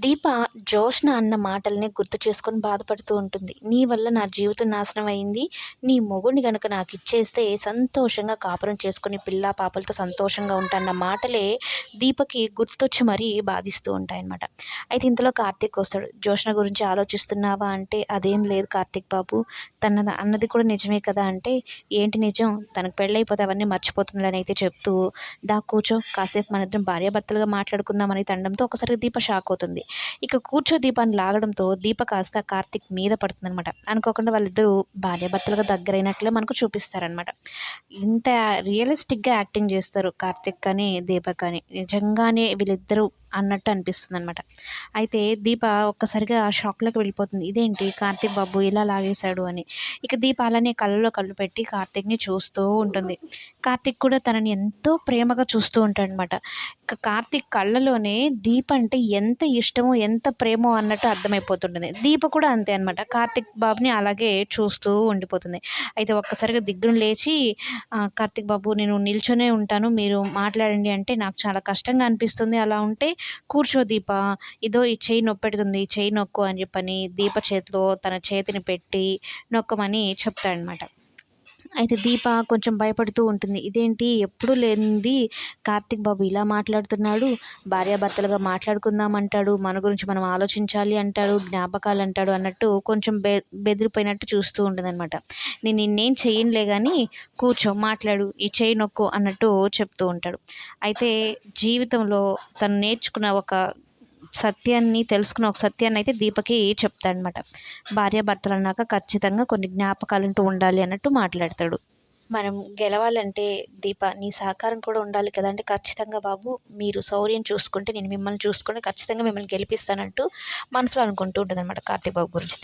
దీప జోష్న అన్న మాటల్ని గుర్తు చేసుకొని బాధపడుతూ ఉంటుంది. నీ వల్ల నా జీవితం నాశనం అయింది. నీ మొగుడిని కనుక నాకు ఇచ్చేస్తే సంతోషంగా కాపురం చేసుకుని పిల్ల పాపలతో సంతోషంగా ఉంటాన్న మాటలే దీపకి గుర్తొచ్చి మరీ బాధిస్తూ ఉంటాయన్నమాట. అయితే ఇంతలో కార్తీక్ వస్తాడు. జోష్న గురించి ఆలోచిస్తున్నావా అంటే అదేం లేదు కార్తీక్ బాబు. తన అన్నది కూడా నిజమే కదా అంటే ఏంటి నిజం? తనకు పెళ్ళైపోతే అవన్నీ మర్చిపోతుందని అయితే చెప్తూ దా కూర్చో. కాసేపు మన ఇద్దరం భార్యాభర్తలుగా మాట్లాడుకుందామని తండంతో ఒకసారి దీప షాక్ అవుతుంది. ఇక కూర్చో దీపాన్ని లాగడంతో దీప కాస్త కార్తిక్ మీద పడుతుందనమాట అనుకోకుండా వాళ్ళిద్దరూ భార్యాభర్తలుగా దగ్గరైనట్లే మనకు చూపిస్తారనమాట ఇంత రియలిస్టిక్గా యాక్టింగ్ చేస్తారు కార్తిక్ కానీ దీపక్ కానీ. నిజంగానే వీళ్ళిద్దరూ అన్నట్టు అనిపిస్తుంది అనమాట అయితే దీప ఒక్కసారిగా షాక్లోకి వెళ్ళిపోతుంది. ఇదేంటి? కార్తీక్ బాబు ఇలా లాగేశాడు అని. ఇక దీప అలానే కళ్ళలో కళ్ళు పెట్టి కార్తీక్ని చూస్తూ ఉంటుంది. కార్తీక్ కూడా తనని ఎంతో ప్రేమగా చూస్తూ ఉంటాడనమాట ఇక కార్తీక్ కళ్ళలోనే దీప అంటే ఎంత ఇష్టమో ఎంత ప్రేమో అన్నట్టు అర్థమైపోతుంటుంది. దీప కూడా అంతే అనమాట కార్తీక్ బాబుని అలాగే చూస్తూ ఉండిపోతుంది. అయితే ఒక్కసారిగా దిగ్గును లేచి కార్తీక్ బాబు నేను నిల్చొనే ఉంటాను. మీరు మాట్లాడండి అంటే నాకు చాలా కష్టంగా అనిపిస్తుంది. అలా ఉంటే కూర్చో దీప ఇదో ఈ చెయ్యి నొప్పెడుతుంది చెయ్యి నొక్కు అని చెప్పని దీప చేతిలో తన చేతిని పెట్టి నొక్కమని చెప్తాడనమాట అయితే దీప కొంచెం భయపడుతూ ఉంటుంది. ఇదేంటి? ఎప్పుడు లేనిది కార్తిక్ బాబు ఇలా మాట్లాడుతున్నాడు. భార్యాభర్తలుగా మాట్లాడుకుందాం అంటాడు. మన గురించి మనం ఆలోచించాలి అంటాడు. జ్ఞాపకాలు అంటాడు అన్నట్టు కొంచెం బె బెదిరిపోయినట్టు చూస్తూ ఉంటుందన్నమాట. నేను నిన్నేం చేయనులే కానీ కూర్చో మాట్లాడు. ఈ చేయి నొక్కు అన్నట్టు చెప్తూ ఉంటాడు. అయితే జీవితంలో తను నేర్చుకున్న ఒక సత్యాన్ని తెలుసుకున్న ఒక సత్యాన్ని అయితే దీపకి చెప్తాడనమాట భార్యాభర్తలు అన్నాక ఖచ్చితంగా కొన్ని జ్ఞాపకాలు అంటూ ఉండాలి అన్నట్టు మాట్లాడతాడు. మనం గెలవాలంటే దీప నీ సహకారం కూడా ఉండాలి కదా అంటే ఖచ్చితంగా బాబు మీరు శౌర్యం చూసుకుంటే నేను మిమ్మల్ని చూసుకుంటే ఖచ్చితంగా మిమ్మల్ని గెలిపిస్తానంటూ మనసులో అనుకుంటూ ఉంటుంది అనమాట కార్తీక్ బాబు గురించి